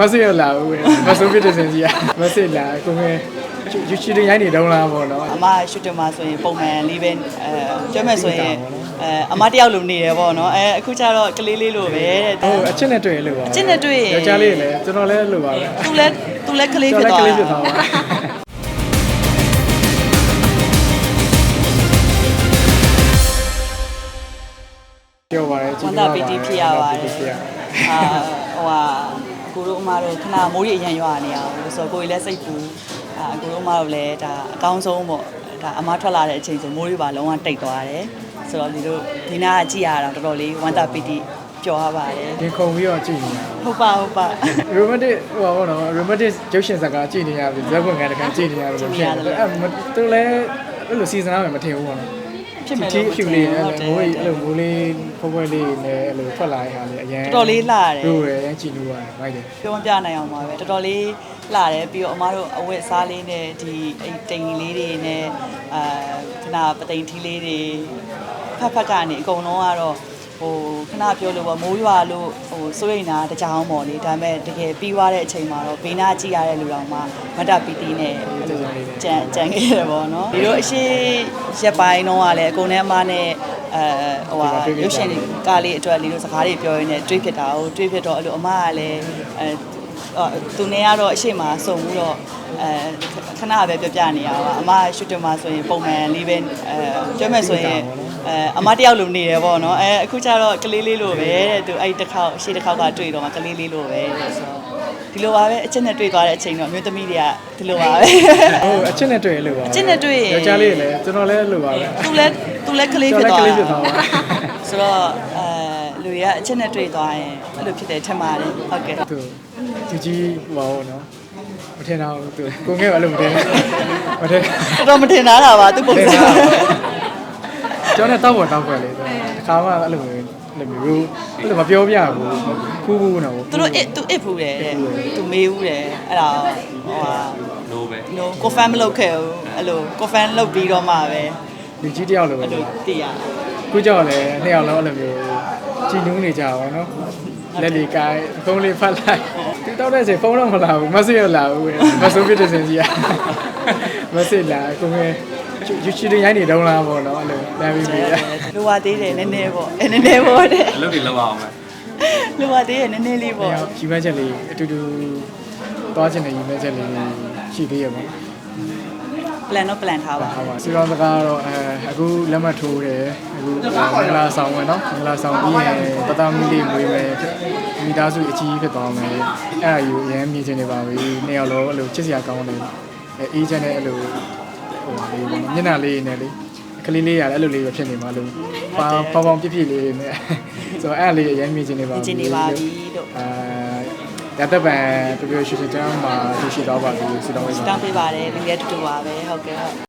မဆီရလာဘူးမဆိုပြတဲ့စင်ကြီးမဆီလာကိုငယ်ယူချီရိုင်းနေတုံးလားပေါ့နော်အမရှူတင်မှာဆိုရင်ပုံမှန်လေးပဲအဲပြောမယ်ဆိုရင်အဲအမတယောက်လိုနေတယ်ပေါ့နော်အဲအခုကျတော့ကလေးလေးလိုပဲတဲ့ဟုတ်အချစ်နဲ့တွေ့လို့ပါအချစ်နဲ့တွေ့ရင်ယောက်ျားလေးလည်းကျွန်တော်လည်းလို့ပါပဲသူလဲသူလဲကလေးဖြစ်သွားကလေးဖြစ်တာသွားပါပြောပါရဲ့ဝန္တာပီတီဖြစ်ရပါတယ်ဖြစ်ရအာဟိုဟာ ကိုတို့အမတို့ခဏမိုးရီအရန်ရွာနေအောင်ဆိုတော့ကိုကြီးလည်းစိတ်ပူအာကိုတို့အမတို့လည်းဒါအကောင်းဆုံးပေါ့ဒါအမထွက်လာတဲ့အချိန်ဆိုမိုးရီပါလုံးဝတိတ်သွားတယ်ဆိုတော့ဒီလိုဒီနာကကြည့်ရတာတော်တော်လေးဝန္တာပီတီပျော်ရပါတယ်ဒီခုံပြီးတော့ကြည့်နေတာဟုတ်ပါဟုတ်ပါ romantic ဟိုပါဘောနော် romantic ရုပ်ရှင်ဇာတ်ကားကြည့်နေရပြီဇက်ကွန်ကန်တကန်ကြည့်နေရတယ်လို့ဖြစ်တယ်အဲ့သူလည်းအဲ့လိုစီစဉ်ရမယ်မထင်ဘူးပေါ့နော် ဖြစ်မယ်တီလို့ဖြူလေးအဲ့ဟုတ်တယ်မိုးအဲ့လိုမိုးလေးဖွဲဖွဲလေးနဲ့အဲ့လိုထွက်လာတဲ့ဟာလေးအရင်တော်တော်လေးလှတယ်တို့ရရမ်းကြည့်လို့ရတယ်မိုက်တယ်ပြောမပြနိုင်အောင်ပါပဲတော်တော်လေးလှတယ်ပြီးတော့အမားတို့အဝတ်စားလေးနဲ့ဒီအိမ်တိမ်လေးတွေနဲ့အာခဏပသိမ်ထီးလေးတွေဖက်ဖက်ကနေအကုန်လုံးကတော့ ဟိုခဏပြောလို့ပေါ့မိုးရွာလို့ဟိုစိုးရိမ်တာတကြောင်ပေါ့လေဒါပေမဲ့တကယ်ပြီးသွားတဲ့အချိန်မှာတော့ဘေးနာကြည့်ရတဲ့လူတော်မှမတ်တပီတီနဲ့ကြံကြံခဲ့ရတယ်ပေါ့နော်ဒီလိုအရှိရက်ပိုင်းတော့ကလည်းအကုန်နဲ့အမနဲ့အဲဟိုဟာရုပ်ရှင်ကားလေးအတွက်လေးတို့စကားတွေပြောရင်းနဲ့တွေးဖြစ်တာကိုတွေးဖြစ်တော့အဲ့လိုအမကလည်းအဲအော် သူနေကတော့အရှိမစုံဘူးတော့အဲခဏပဲပြပြနေရပါအမရှူတင်မှာဆိုရင်ပုံမှန်လေးပဲအဲပြောမယ်ဆိုရင်အဲအမတယောက်လိုနေတယ်ပေါ့နော်အဲအခုကျတော့ကလေးလေးလိုပဲတဲ့သူအဲ့တစ်ခေါက်ရှေ့တစ်ခေါက်ကတွေ့တော့မှကလေးလေးလိုပဲတဲ့ဆိုတော့ဒီလိုပါပဲအချက်နဲ့တွေ့သွားတဲ့အချိန်တော့အမျိုးသမီးတွေကဒီလိုပါပဲဟုတ်အချစ်နဲ့တွေ့လို့ပါအချစ်နဲ့တွေ့ရင်ယောက်ျားလေးလည်းကျွန်တော်လည်းလို့ပါပဲသူလဲသူလဲကလေးဖြစ်သွားကျွန်တော်လည်းကလေးဖြစ်သွားပါဆိုတော့အဲလူတွေကအချက်နဲ့တွေ့သွားရင်အဲ့လိုဖြစ်တယ်ထင်ပါတယ်ဟုတ်ကဲ့ သူသူကြီးဟိုပါဘောနော်မထင်တော့ဘူးသူကိုငယ်အဲ့လိုမထင်မထင်တော်တော်မတင်သားတာပါသူပုံစံကျွန်တော်နဲ့တောက်ပေါ်တောက်ခွက်လေးတခါမှအဲ့လိုမျိုးအဲ့လိုမျိုးအဲ့လိုမပြောပြဘူးဖူးဖူးနော်သူတို့ it သူ it ဖူးတယ်တဲ့သူမေးဘူးတယ်အဲ့ဒါဟိုဟာ no ပဲ no confirm မလုပ်ခဲ့ဘူးအဲ့လို confirm လုပ်ပြီးတော့မှပဲလူကြီးတယောက်လိုပဲအဲ့လိုသိရခုကြောက်လည်းနှစ်ယောက်လုံးအဲ့လိုမျိုးကြည်နူးနေကြပါတော့လက်လီကိုင်းဖုန်းလေးဖတ်လိုက်သူ တောက်တဲ့ချိန်ဖုန်းတော့မလာဘူးမဆီရလာဘူးမဆိုပြတဲ့စင်ကြီးမဆီလာကိုငယ်ယူချီရိုင်းနေတုံးလားပေါ့နော်အဲ့လိုလမ်းပြီးပြီးလိုပါသေးတယ်နည်းနည်းပေါ့အဲနည်းနည်းပေါ့တဲ့အလုပ်တွေလုပ်အောင်မယ်လိုပါသေးတယ်နည်းနည်းလေးပေါ့ယူမဲချက်လေးအတူတူသွားချင်တဲ့ယူမဲချက်လေးရှိသေးရပါ plan တော့ plan ထားပါဟုတ်ပါစီရောစကားတော့အဲအခုလက်မှတ်ထိုးတယ်အခု မင်္ဂလာဆောင်ဝင်နော်မင်္ဂလာဆောင်ပြီးရင်တတမီလေးမွေးမယ်မိသားစုအကြီးဖြစ်သွားမယ်အဲ့ဒါယူအရင်မြင်ချင်နေပါပြီနှစ်ယောက်လုံးအဲ့လိုချစ်စရာကောင်းတယ်အဲအေးချမ်းတဲ့အဲ့လိုဟိုပါလေးပေါ့မျက်နှာလေးနဲ့လေကလေးလေးရတယ်အဲ့လိုလေးပဲဖြစ်နေမှာလို့ပေါင်းပေါင်းပေါင်းပြည့်ပြည့်လေးနဲ့ဆိုတော့အဲ့လေးအရင်မြင်ချင်နေပါမြင်ချင်နေပါပြီလို့အဲရတဲ့ပံပြပြရွှေရွှေချမ်းမှာရှိရှိတော့ပါပြီစီတော်ဝေးတောင်းပေးပါတယ်လူရဲ့တူတူပါပဲဟုတ်ကဲ့ဟုတ်